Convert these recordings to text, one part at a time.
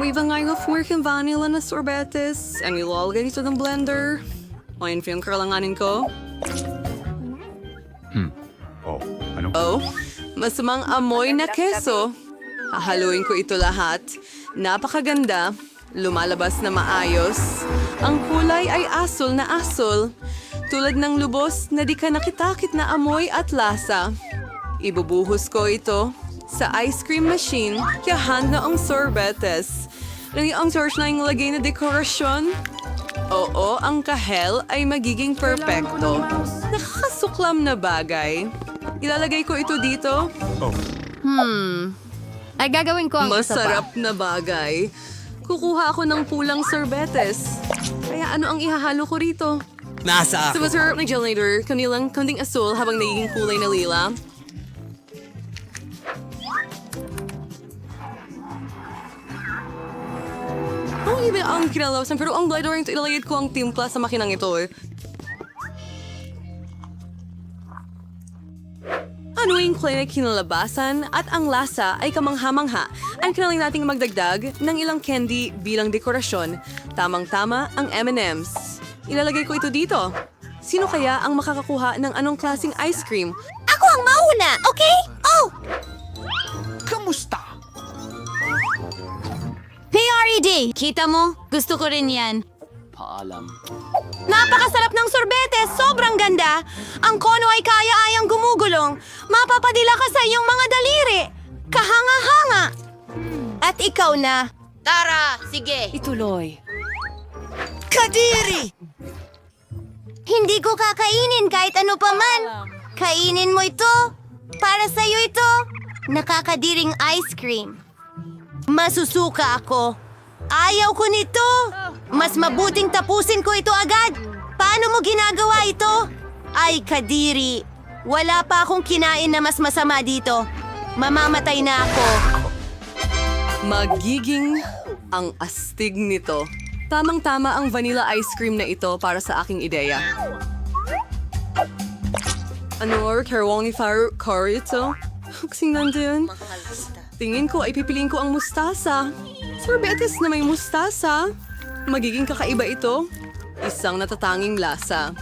May vangay of American vanilla na sorbetes. Ang ilalagay ito ng blender. O yun yung kalanganin ko. Oh, ano? Oh, masamang amoy na keso. Hahaluin ko ito lahat. Napakaganda. Lumalabas na maayos. Ang kulay ay asul na asul. Tulad ng lubos na di ka nakitakit na amoy at lasa. Ibubuhos ko ito sa ice cream machine kaya handa ang sorbetes. Lagi ang source na yung lagay na dekorasyon. Oo, ang kahel ay magiging perpekto. Nakakasuklam na bagay. Ilalagay ko ito dito. Oh, Ay gagawin ko ang isa pa. Masarap na bagay. Kukuha ako ng pulang sorbetes. Kaya ano ang ihahalo ko rito? nasa Sa masarap na gelator, kanilang kanding asul habang nagiging kulay na lila. Iba ang kinalawasan, pero ang glider ito ilalagay ko ang timpla sa makinang ito eh. Ano yung clay na kinalabasan at ang lasa ay kamangha-mangha. Ang kinaling nating magdagdag ng ilang candy bilang dekorasyon. Tamang-tama ang M&M's. Ilalagay ko ito dito. Sino kaya ang makakakuha ng anong klaseng ice cream? Ako ang mauna, okay? Oh! PRED! Kita mo? Gusto ko rin yan. Napakasarap ng sorbete! Sobrang ganda! Ang kono ay kaya-ayang gumugulong. Mapapadila ka sa iyong mga daliri. Kahanga-hanga! At ikaw na. Tara, sige. Ituloy. Kadiri! Hindi ko kakainin kahit ano pa man. Kainin mo ito. Para sa'yo ito. Nakakadiring ice cream. Masusuka ako. Ayaw ko nito. Mas mabuting tapusin ko ito agad. Paano mo ginagawa ito? Ay, Kadiri. Wala pa akong kinain na mas masama dito. Mamamatay na ako. Magiging ang astig nito. Tamang-tama ang vanilla ice cream na ito para sa aking ideya. Ano or Carwong ni Faro Curry ito? Kasing nandun. Tingin ko ay pipiliin ko ang mustasa. Sorbetes na may mustasa. Magiging kakaiba ito. Isang natatanging lasa.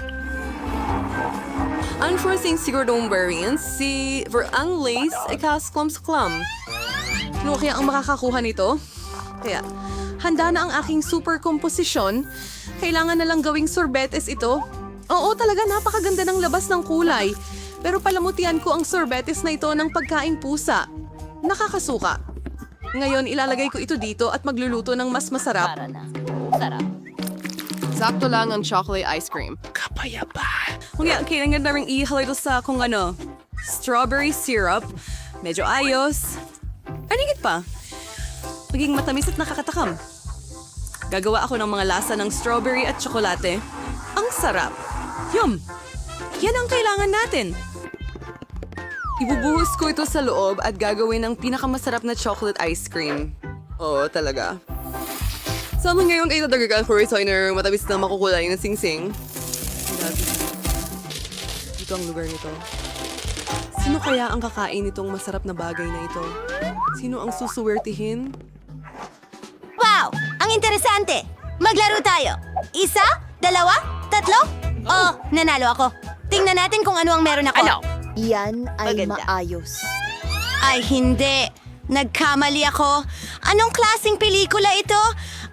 Unforeseen siguradong variants, si Verang Lace ay kasklam sa klam. Ano kaya ang makakakuha nito? Kaya, handa na ang aking super komposisyon. Kailangan na lang gawing sorbetes ito. Oo, talaga napakaganda ng labas ng kulay. Pero palamutian ko ang sorbetes na ito ng pagkaing pusa. Nakakasuka. Ngayon, ilalagay ko ito dito at magluluto ng mas masarap. Sakto lang ang chocolate ice cream. Kapayapa. Kaya kailangan na rin ihalo ito sa kung ano, strawberry syrup. Medyo ayos. Anigit pa. Maging matamis at nakakatakam. Gagawa ako ng mga lasa ng strawberry at tsokolate. Ang sarap. Yum! Yan ang kailangan natin. Ibubuhos ko ito sa loob at gagawin ng pinakamasarap na chocolate ice cream. Oo, talaga. Sa ngayon ay nadagagan ko designer matamis na makukulay ng singsing. Dito ang lugar nito. Sino kaya ang kakain nitong masarap na bagay na ito? Sino ang susuwertihin? Wow! Ang interesante! Maglaro tayo! Isa? Dalawa? Tatlo? Oh, nanalo ako. Tingnan natin kung ano ang meron ako. Ano? Yan ay Maganda. maayos. Ay, hindi. Nagkamali ako. Anong klasing pelikula ito?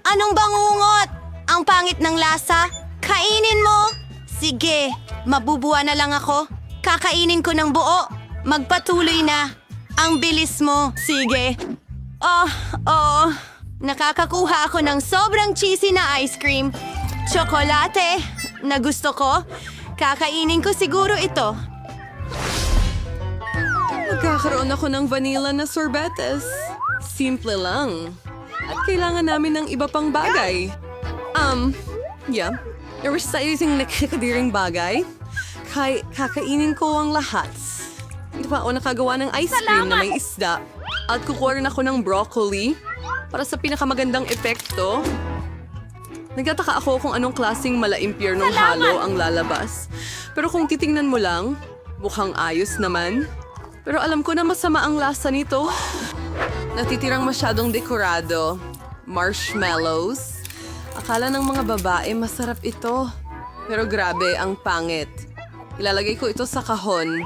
Anong bangungot? Ang pangit ng lasa? Kainin mo? Sige, mabubuwa na lang ako. Kakainin ko ng buo. Magpatuloy na. Ang bilis mo. Sige. Oh, oh. Nakakakuha ako ng sobrang cheesy na ice cream. Tsokolate na gusto ko. Kakainin ko siguro ito. Magkakaroon ako ng vanilla na sorbetes. Simple lang. At kailangan namin ng iba pang bagay. Um, yeah. Resizing na kakadiring bagay. Kay kakainin ko ang lahat. Ito pa ako nakagawa ng ice cream na may isda. At kukuha rin ako ng broccoli para sa pinakamagandang epekto. Nagtataka ako kung anong klasing malaimpyernong halo ang lalabas. Pero kung titingnan mo lang, mukhang ayos naman. Pero alam ko na masama ang lasa nito. Natitirang masyadong dekorado. marshmallows. Akala ng mga babae masarap ito. Pero grabe, ang pangit. Ilalagay ko ito sa kahon.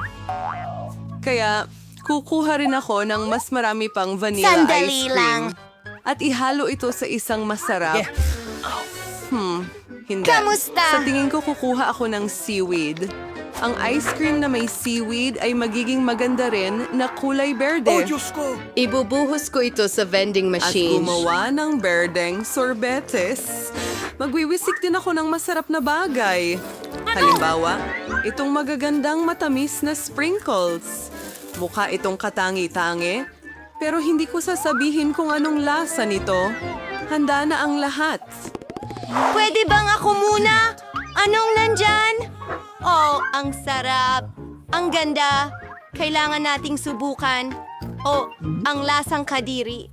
Kaya, kukuha rin ako ng mas marami pang vanilla Sandali ice cream. lang. At ihalo ito sa isang masarap. Hmm, hindi. Kamusta? Sa tingin ko kukuha ako ng seaweed. Ang ice cream na may seaweed ay magiging maganda rin na kulay berde. Oh, Diyos ko! Ibubuhos ko ito sa vending machine. At gumawa ng berdeng sorbetes. Magwiwisik din ako ng masarap na bagay. Halimbawa, itong magagandang matamis na sprinkles. Mukha itong katangi-tangi, pero hindi ko sasabihin kung anong lasa nito. Handa na ang lahat. Pwede bang ako muna? Anong nandyan? Oh, ang sarap. Ang ganda. Kailangan nating subukan. Oh, ang lasang kadiri.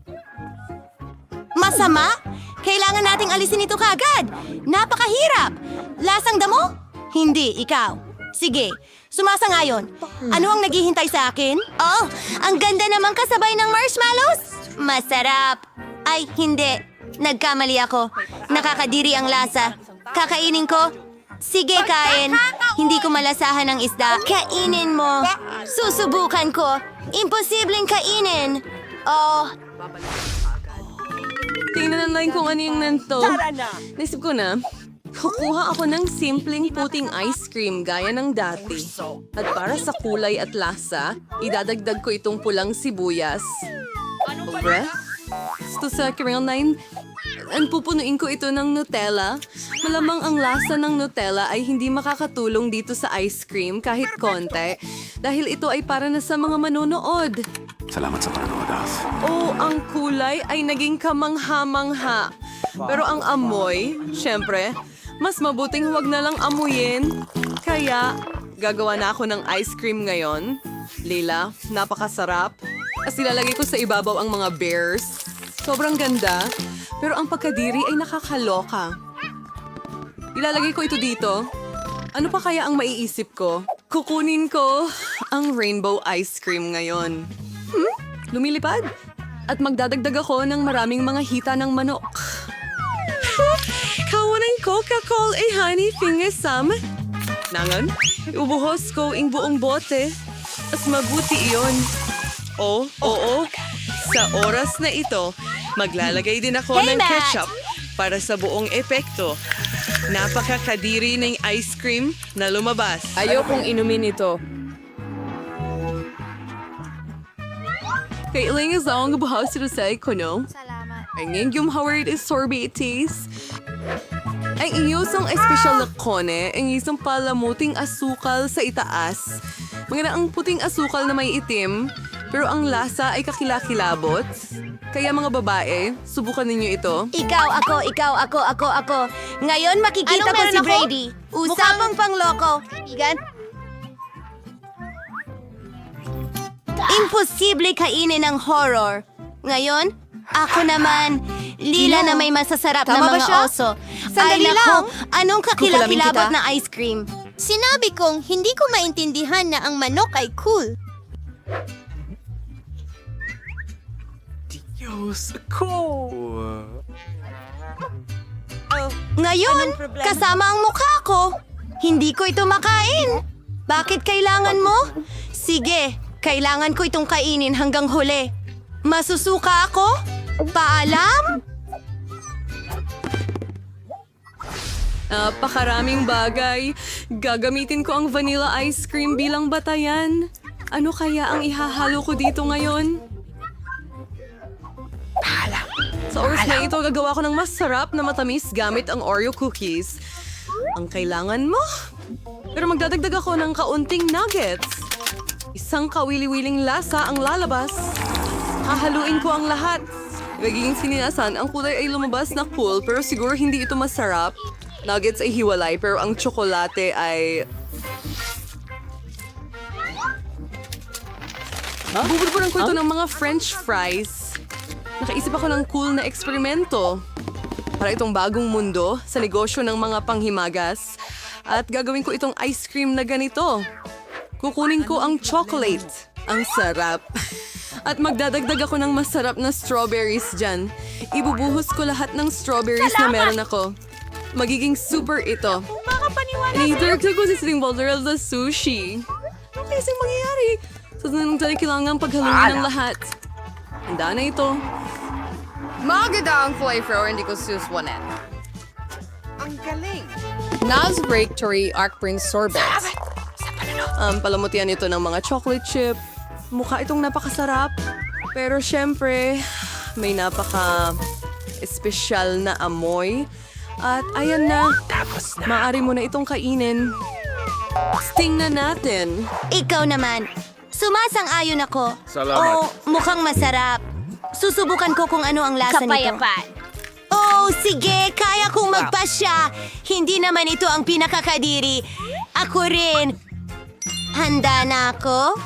Masama? Kailangan nating alisin ito kagad. Napakahirap. Lasang damo? Hindi, ikaw. Sige, sumasangayon. Ano ang naghihintay sa akin? Oh, ang ganda namang kasabay ng marshmallows. Masarap. Ay, hindi. Nagkamali ako. Nakakadiri ang lasa. Kakainin ko? Sige, kain. Hindi ko malasahan ng isda. Kainin mo. Susubukan ko. Imposibleng kainin. Oh, Tingnan na lang kung ano yung nanto. Naisip ko na, kukuha ako ng simpleng puting ice cream gaya ng dati. At para sa kulay at lasa, idadagdag ko itong pulang sibuyas. Obra? Gusto sa Caramel 9, ang pupunuin ko ito ng Nutella. Malamang ang lasa ng Nutella ay hindi makakatulong dito sa ice cream kahit konti dahil ito ay para na sa mga manonood. Salamat sa panonood, Alf. Oh, ang kulay ay naging kamangha-mangha. Pero ang amoy, syempre, mas mabuting huwag na lang amuyin. Kaya, gagawa na ako ng ice cream ngayon. Leila, napakasarap. As ilalagay ko sa ibabaw ang mga bears. Sobrang ganda. Pero ang pagkadiri ay nakakaloka. Ilalagay ko ito dito. Ano pa kaya ang maiisip ko? Kukunin ko ang rainbow ice cream ngayon. Hmm? Lumilipad. At magdadagdag ako ng maraming mga hita ng manok. Kawanan ko kakol ay honey fingesam. Nangan, ubuhos ko ing buong bote. As mabuti iyon. Oh, oo. Sa oras na ito, maglalagay din ako Hey, ng Matt! ketchup para sa buong epekto. Napakakadiri ng ice cream na lumabas. Ayokong inumin ito. Kailangan sa ang buhaw sila sa ikono. salamat. Ang inyong Howard is sorbetes. Ang inyong espesyal na kone, ang isang palamuting asukal sa itaas. Mga ang puting asukal na may itim, pero ang lasa ay kakilakilabot. Kaya mga babae, subukan ninyo ito. Ikaw, ako, ikaw, ako, ako, ako. Ngayon makikita Anong ko si ako? Brady. Usapang pangloko. Igan? Imposible kainin ng horror. Ngayon, ako naman, lila na may masasarap Tama na ba mga siya? oso. Sandali Ay, nako, lang. anong Kukulamin kakilakilabot kita. na ice cream? Sinabi kong hindi ko maintindihan na ang manok ay cool. Diyos ko! Ngayon, kasama ang mukha ko. Hindi ko ito makain. Bakit kailangan mo? Sige, kailangan ko itong kainin hanggang huli. Masusuka ako? Paalam? Napakaraming bagay. Gagamitin ko ang vanilla ice cream bilang batayan. Ano kaya ang ihahalo ko dito ngayon? Sa oras na ito, gagawa ko ng masarap na matamis gamit ang Oreo cookies. Ang kailangan mo? Pero magdadagdag ako ng kaunting nuggets. Isang kawili-wiling lasa ang lalabas. Hahaluin ko ang lahat. Magiging sininasan, ang kulay ay lumabas na cool pero siguro hindi ito masarap. Nuggets ay hiwalay pero ang tsokolate ay... Bubulburan ko ito ng mga french fries. Nakaisip ako ng cool na eksperimento. Para itong bagong mundo sa negosyo ng mga panghimagas. At gagawin ko itong ice cream na ganito. Kukunin ko ang chocolate. Ang sarap. At magdadagdag ako ng masarap na strawberries dyan. Ibubuhos ko lahat ng strawberries na meron ako. Magiging super ito. Initurk ko si Sling Boulder sa sushi. Ano kasing mangyayari? Sa sunod tayo kailangan paghaluin ng lahat. Handa na ito. Maganda ang flavor, hindi ko suswanin. Ang galing! Nas Breaktory Arc Prince Sorbets. Um, palamutian ito ng mga chocolate chip. Mukha itong napakasarap. Pero syempre, may napaka espesyal na amoy. At ayan na, maaari mo na itong kainin. Sting na natin. Ikaw naman. Sumasang-ayon ako. Salamat. Oh, mukhang masarap. Susubukan ko kung ano ang lasa nito. Kapayapaan. Oh, sige, kaya kong magpasya. Hindi naman ito ang pinakakadiri. Ako rin. Handa na ako?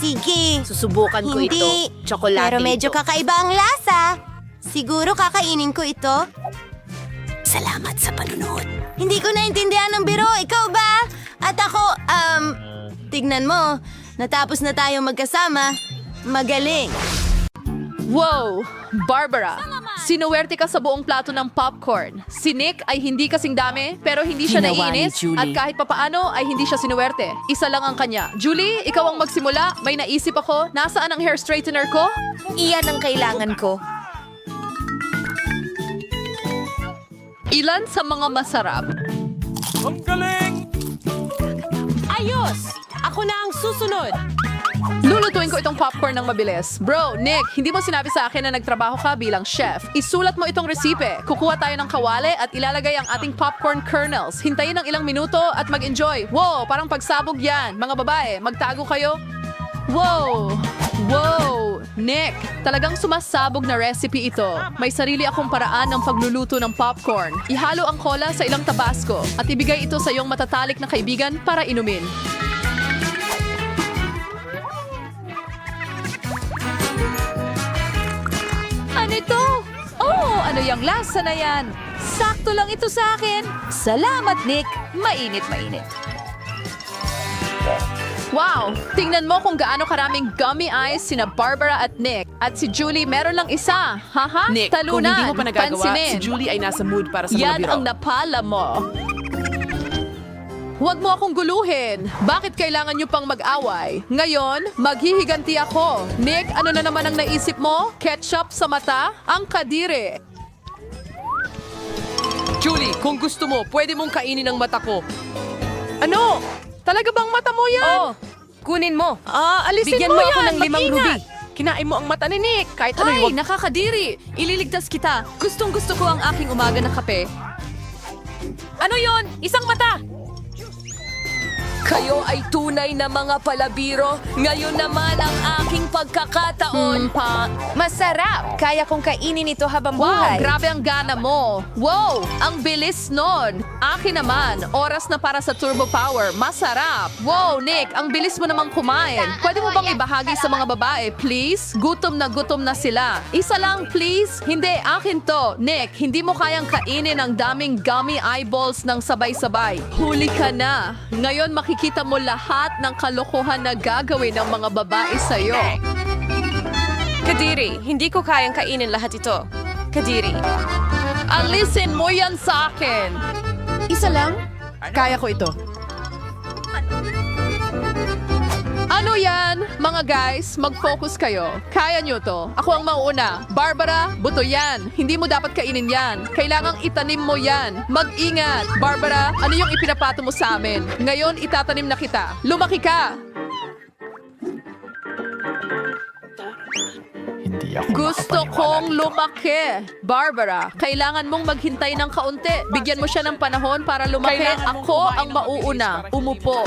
Sige. Susubukan ko Hindi. ito. Tsokolate Pero medyo ito. kakaiba ang lasa. Siguro kakainin ko ito. Salamat sa panunood. Hindi ko naintindihan ng biro. Ikaw ba? At ako, um, tignan mo. Natapos na tayo magkasama. Magaling. Wow! Barbara, sinuwerte ka sa buong plato ng popcorn. Si Nick ay hindi kasing dami, pero hindi siya Ginawa ni naiinis. Julie. At kahit papaano ay hindi siya sinuwerte. Isa lang ang kanya. Julie, ikaw ang magsimula. May naisip ako. Nasaan ang hair straightener ko? Iyan ang kailangan ko. Ilan sa mga masarap? Ayos! Ako na ang susunod! Lulutuin ko itong popcorn ng mabilis. Bro, Nick, hindi mo sinabi sa akin na nagtrabaho ka bilang chef. Isulat mo itong resipe. Kukuha tayo ng kawali at ilalagay ang ating popcorn kernels. Hintayin ng ilang minuto at mag-enjoy. Wow, parang pagsabog yan. Mga babae, magtago kayo. Wow! Wow! Nick, talagang sumasabog na recipe ito. May sarili akong paraan ng pagluluto ng popcorn. Ihalo ang cola sa ilang tabasco at ibigay ito sa iyong matatalik na kaibigan para inumin. Ano yung lasa na yan? Sakto lang ito sa akin. Salamat, Nick. Mainit, mainit. Wow! Tingnan mo kung gaano karaming gummy eyes sina Barbara at Nick. At si Julie meron lang isa. Haha? Nick, kung Talunan. hindi mo pa nagagawa, Pansinin. si Julie ay nasa mood para sa mga Yan biro. ang napala mo. Huwag mo akong guluhin. Bakit kailangan niyo pang mag-away? Ngayon, maghihiganti ako. Nick, ano na naman ang naisip mo? Ketchup sa mata? Ang kadiri. Julie, kung gusto mo, pwede mong kainin ang mata ko. Ano? Talaga bang mata mo yan? Oh, kunin mo. Ah, alisin Bigyan mo, mo ako yan. ng limang Mag-ingat. ruby. Kinain mo ang mata ni Nick. Kahit ano Ay, yung... nakakadiri! Ililigtas kita. Gustong gusto ko ang aking umaga na kape. Ano yon? Isang mata! Kayo ay tunay na mga palabiro. Ngayon naman ang aking pagkakataon. pa. Masarap. Kaya kong kainin ito habang Wow, buhay. grabe ang gana mo. Wow, ang bilis nun. Akin naman, oras na para sa turbo power. Masarap. Wow, Nick, ang bilis mo namang kumain. Pwede mo bang ibahagi sa mga babae, please? Gutom na gutom na sila. Isa lang, please. Hindi, akin to. Nick, hindi mo kayang kainin ang daming gummy eyeballs ng sabay-sabay. Huli ka na. Ngayon makikita mo lahat ng kalokohan na gagawin ng mga babae sa'yo. Kadiri, hindi ko kayang kainin lahat ito. Kadiri. Alisin mo yan sa akin! Isa lang? Kaya ko ito. Ano yan? Mga guys, mag-focus kayo. Kaya nyo to. Ako ang mauuna. Barbara, buto yan. Hindi mo dapat kainin yan. Kailangang itanim mo yan. Mag-ingat. Barbara, ano yung ipinapato mo sa amin? Ngayon, itatanim na kita. Lumaki ka! Hindi ako Gusto kong lumaki. Barbara, kailangan mong maghintay ng kaunti. Bigyan mo siya ng panahon para lumaki. Ako ang mauuna. Umupo.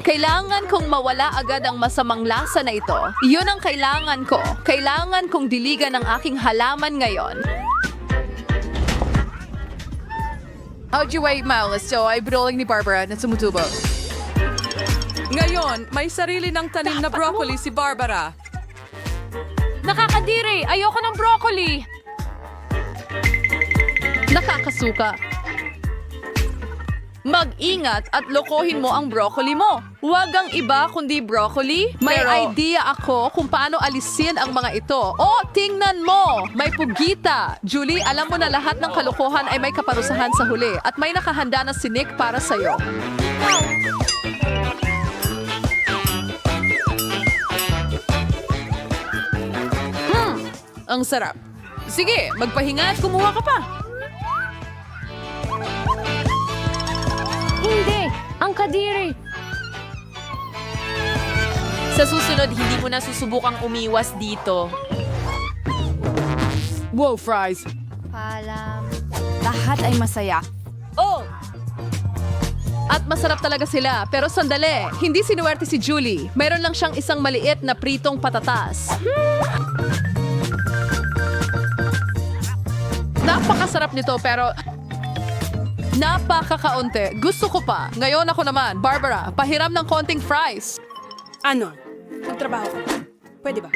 Kailangan kong mawala agad ang masamang lasa na ito. Iyon ang kailangan ko. Kailangan kong diligan ang aking halaman ngayon. How'd you wait, Miles? So, ay binuling ni Barbara na sumutubo. Ngayon, may sarili ng tanim na broccoli si Barbara. Nakakadiri! Ayoko ng broccoli! Nakakasuka. Mag-ingat at lokohin mo ang broccoli mo. Huwag ang iba kundi broccoli. May idea ako kung paano alisin ang mga ito. Oh, tingnan mo! May pugita! Julie, alam mo na lahat ng kalokohan ay may kaparusahan sa huli at may nakahanda na sinik para sa'yo. Hmm, ang sarap. Sige, magpahinga at kumuha ka pa. Ang kadiri! Sa susunod, hindi mo na susubukang umiwas dito. Wow, fries. Lahat ay masaya. Oh! At masarap talaga sila. Pero sandali, hindi sinuwerte si Julie. Mayroon lang siyang isang maliit na pritong patatas. Napakasarap nito pero napakakaunti. Gusto ko pa. Ngayon ako naman, Barbara, pahiram ng konting fries. Ano? Magtrabaho ka. Pwede ba?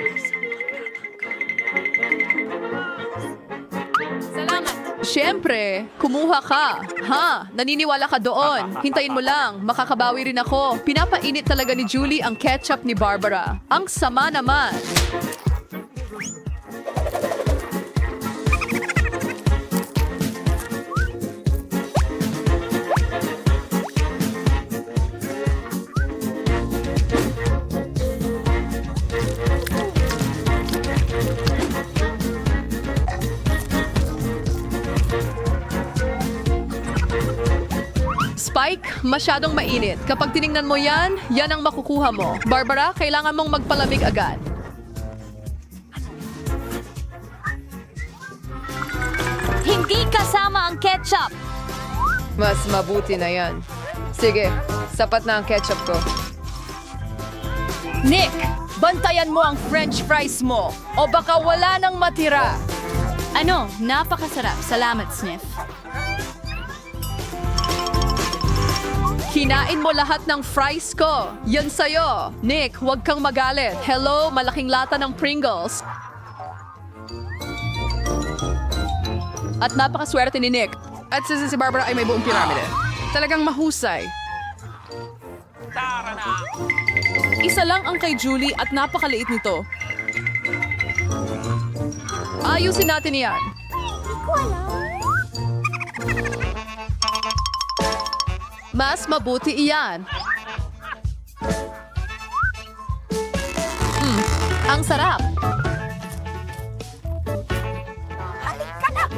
Salamat. Siyempre, kumuha ka. Ha? Naniniwala ka doon. Hintayin mo lang. Makakabawi rin ako. Pinapainit talaga ni Julie ang ketchup ni Barbara. Ang sama naman. Masyadong mainit. Kapag tiningnan mo yan, yan ang makukuha mo. Barbara, kailangan mong magpalamig agad. Hindi kasama ang ketchup! Mas mabuti na yan. Sige, sapat na ang ketchup ko. Nick! Bantayan mo ang french fries mo o baka wala nang matira. Ano? Napakasarap. Salamat, Sniff. Kinain mo lahat ng fries ko. Yan sa'yo. Nick, huwag kang magalit. Hello, malaking lata ng Pringles. At napakaswerte ni Nick. At si si Barbara ay may buong piramide. Talagang mahusay. Isa lang ang kay Julie at napakaliit nito. Ayusin natin yan. Mas mabuti iyan. Mm, ang sarap.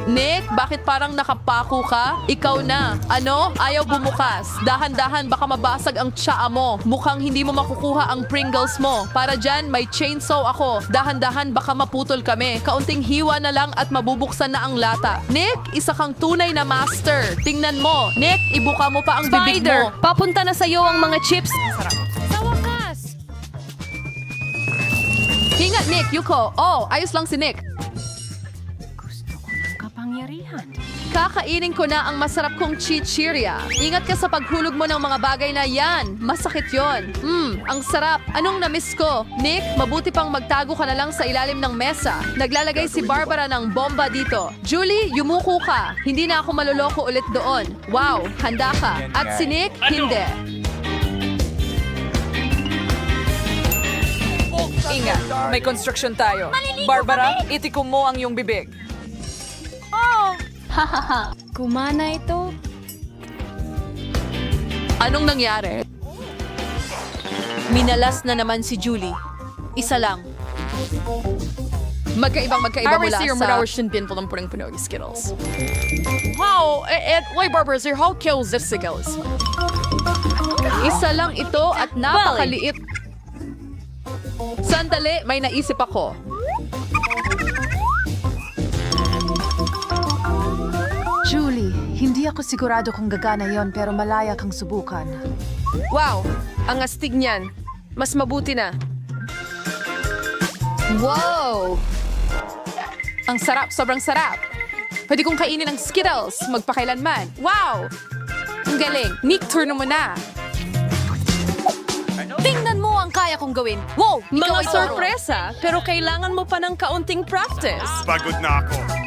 Nick, bakit parang nakapako ka? Ikaw na. Ano? Ayaw bumukas. Dahan-dahan baka mabasag ang tsaa mo. Mukhang hindi mo makukuha ang Pringles mo. Para dyan, may chainsaw ako. Dahan-dahan baka maputol kami. Kaunting hiwa na lang at mabubuksan na ang lata. Nick, isa kang tunay na master. Tingnan mo. Nick, ibuka mo pa ang bibig mo. papunta na sa'yo ang mga chips. Hinga, Nick, Yuko. Oh, ayos lang si Nick. Kakainin ko na ang masarap kong chichirya. Ingat ka sa paghulog mo ng mga bagay na yan. Masakit yon. Hmm, ang sarap. Anong namiss ko? Nick, mabuti pang magtago ka na lang sa ilalim ng mesa. Naglalagay si Barbara ng bomba dito. Julie, yumuko ka. Hindi na ako maloloko ulit doon. Wow, handa ka. At si Nick, hindi. Ingat, may construction tayo. Barbara, itikom mo ang iyong bibig. Kumana ito. Anong nangyari? Minalas na naman si Julie. Isa lang. Magkaibang magkaiba mula sa... Marausin din po ng punong puno Skittles. How? Eh, eh, why Barbara, sir, how kills this Skittles? Isa lang ito at napakaliit. Sandali, may naisip ako. Hindi ako sigurado kung gagana yon pero malaya kang subukan. Wow, ang astig niyan. Mas mabuti na. Wow! Ang sarap, sobrang sarap. Pwede kong kainin ang Skittles, magpakailanman. Wow! Ang galing. Nick, turn mo na. Tingnan mo ang kaya kong gawin. Wow! Mga sorpresa, pero kailangan mo pa ng kaunting practice. Pagod na ako.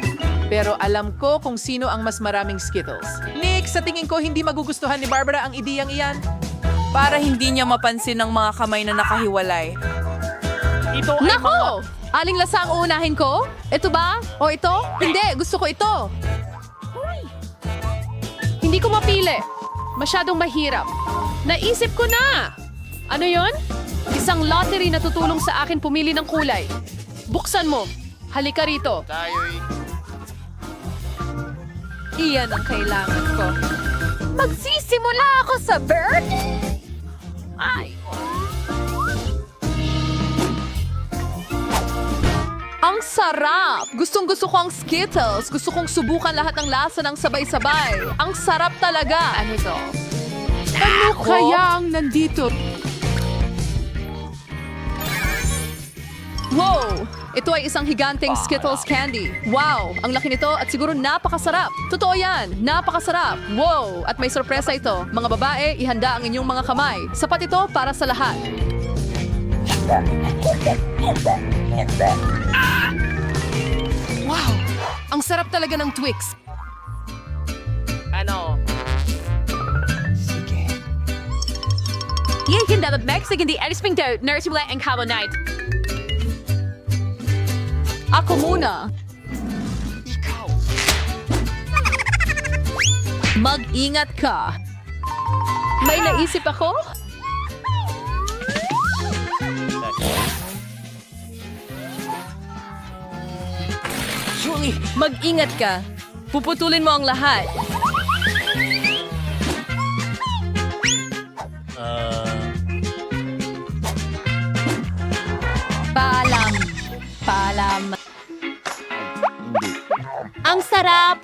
Pero alam ko kung sino ang mas maraming Skittles. Nick, sa tingin ko hindi magugustuhan ni Barbara ang ideyang iyan. Para hindi niya mapansin ng mga kamay na nakahiwalay. Ito ay mga... Nako! Aling lasa ang uunahin ko? Ito ba? O ito? Hindi, gusto ko ito. Hindi ko mapili. Masyadong mahirap. Naisip ko na! Ano yon? Isang lottery na tutulong sa akin pumili ng kulay. Buksan mo. Halika rito. Iyan ang kailangan ko. Magsisimula ako sa bird? Ay. Ang sarap! Gustong gusto ko ang Skittles. Gusto kong subukan lahat ng lasa ng sabay-sabay. Ang sarap talaga. Ano to? Ano kayang nandito? Wow! Ito ay isang higanteng Skittles candy. Wow! Ang laki nito at siguro napakasarap. Totoo yan! Napakasarap! Wow! At may sorpresa ito. Mga babae, ihanda ang inyong mga kamay. Sapat ito para sa lahat. Wow! Ang sarap talaga ng Twix. Ano? Yan ganda ng Mexican di Alice Pink Toad, Nurse Wala and Cabo Night. Ako muna. Mag-ingat ka. May naisip ako? Julie, mag-ingat ka. Puputulin mo ang lahat. Ang sarap!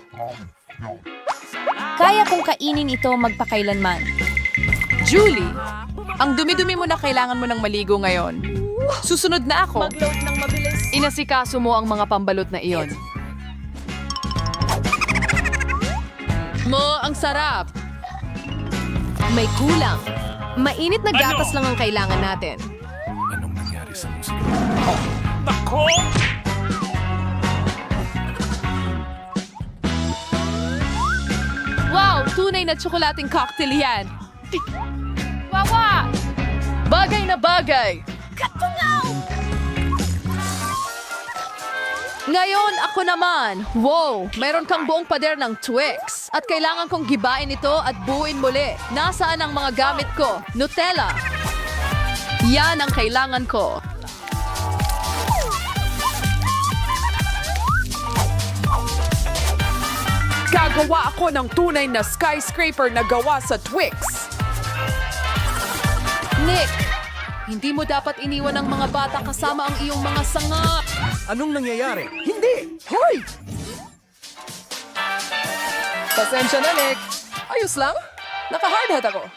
Kaya kong kainin ito magpakailanman. Julie, ang dumi-dumi mo na kailangan mo ng maligo ngayon. Susunod na ako. Mag-load ng mabilis. Inasikaso mo ang mga pambalot na iyon. Mo, ang sarap. May kulang. Mainit na gatas lang ang kailangan natin. Anong nangyari sa musika? Wow! Tunay na tsokolating cocktail yan. Wawa! Bagay na bagay! Ngayon, ako naman. Wow! Meron kang buong pader ng Twix. At kailangan kong gibain ito at buuin muli. Nasaan ang mga gamit ko? Nutella. Yan ang kailangan ko. Gagawa ako ng tunay na skyscraper na gawa sa Twix. Nick, hindi mo dapat iniwan ang mga bata kasama ang iyong mga sanga. Anong nangyayari? Hindi! Hoy! Pasensya na, Nick. Ayos lang. Naka-hard hat ako.